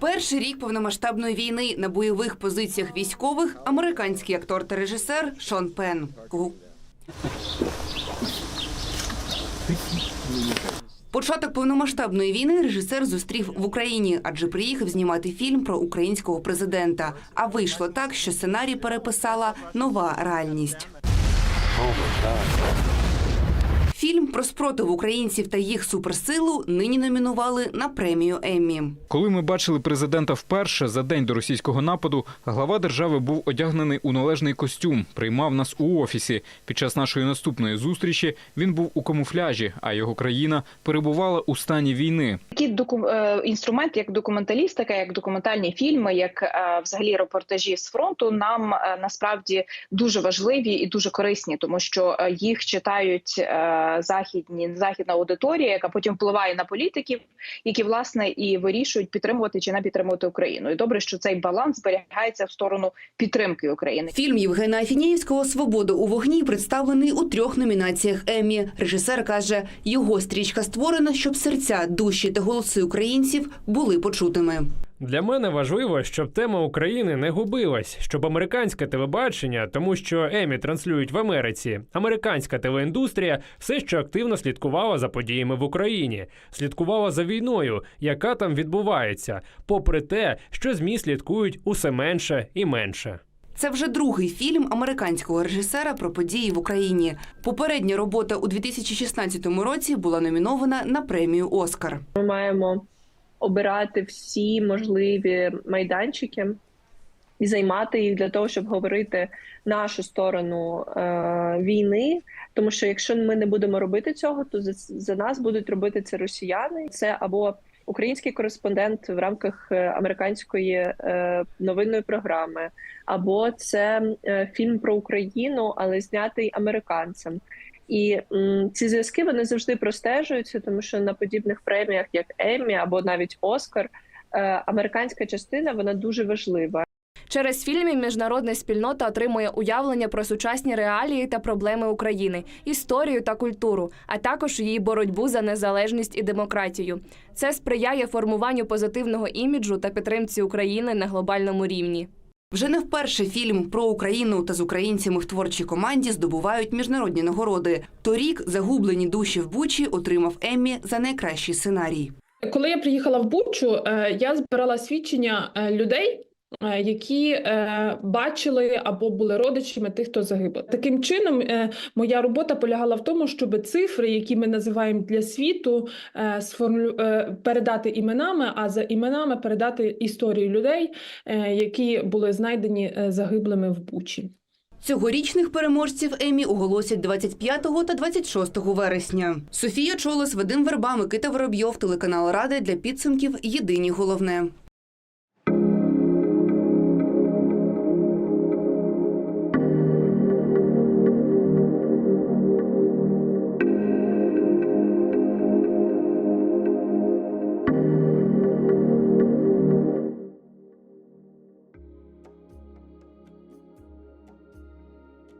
Перший рік повномасштабної війни на бойових позиціях військових американський актор та режисер Шон Пен. Початок повномасштабної війни режисер зустрів в Україні, адже приїхав знімати фільм про українського президента. А вийшло так, що сценарій переписала нова реальність. Фільм про спротив українців та їх суперсилу нині номінували на премію Еммі. Коли ми бачили президента вперше за день до російського нападу, глава держави був одягнений у належний костюм, приймав нас у офісі. Під час нашої наступної зустрічі він був у камуфляжі, а його країна перебувала у стані війни. Доку... е, інструмент, як документалістика, як документальні фільми, як е, взагалі репортажі з фронту, нам е, насправді дуже важливі і дуже корисні, тому що їх читають західні західна аудиторія, яка потім впливає на політиків, які власне і вирішують підтримувати чи не підтримувати Україну. І добре, що цей баланс зберігається в сторону підтримки України. Фільм Євгена Афінєєвського Свобода у вогні представлений у трьох номінаціях Еммі. Режисер каже, його стрічка створена, щоб серця, душі та голоси українців були почутими. Для мене важливо, щоб тема України не губилась, щоб американське телебачення, тому що Емі транслюють в Америці, американська телеіндустрія все ще активно слідкувала за подіями в Україні, слідкувала за війною, яка там відбувається, попри те, що змі слідкують усе менше і менше. Це вже другий фільм американського режисера про події в Україні. Попередня робота у 2016 році була номінована на премію Оскар. Ми маємо обирати всі можливі майданчики і займати їх для того, щоб говорити нашу сторону е, війни. Тому що якщо ми не будемо робити цього, то за, за нас будуть робити це росіяни. Це або український кореспондент в рамках е, американської е, новинної програми, або це е, фільм про Україну, але знятий американцем. І м, ці зв'язки вони завжди простежуються, тому що на подібних преміях, як Еммі або навіть Оскар, е, американська частина вона дуже важлива. Через фільми міжнародна спільнота отримує уявлення про сучасні реалії та проблеми України, історію та культуру, а також її боротьбу за незалежність і демократію. Це сприяє формуванню позитивного іміджу та підтримці України на глобальному рівні. Вже не вперше фільм про Україну та з українцями в творчій команді здобувають міжнародні нагороди. Торік загублені душі в Бучі отримав Еммі за найкращий сценарій. Коли я приїхала в Бучу, е, я збирала свідчення е, людей, які е, бачили або були родичами тих, хто загибло. Таким чином, е, моя робота полягала в тому, щоб цифри, які ми називаємо для світу, е, сформулю... е, передати іменами, а за іменами передати історії людей, е, які були знайдені е, загиблими в Бучі. Цьогорічних переможців Еммі оголосять 25 та 26 вересня. Софія Чолос, Вадим Верба, Микита Воробйов, телеканал Ради для підсумків Єдині головне.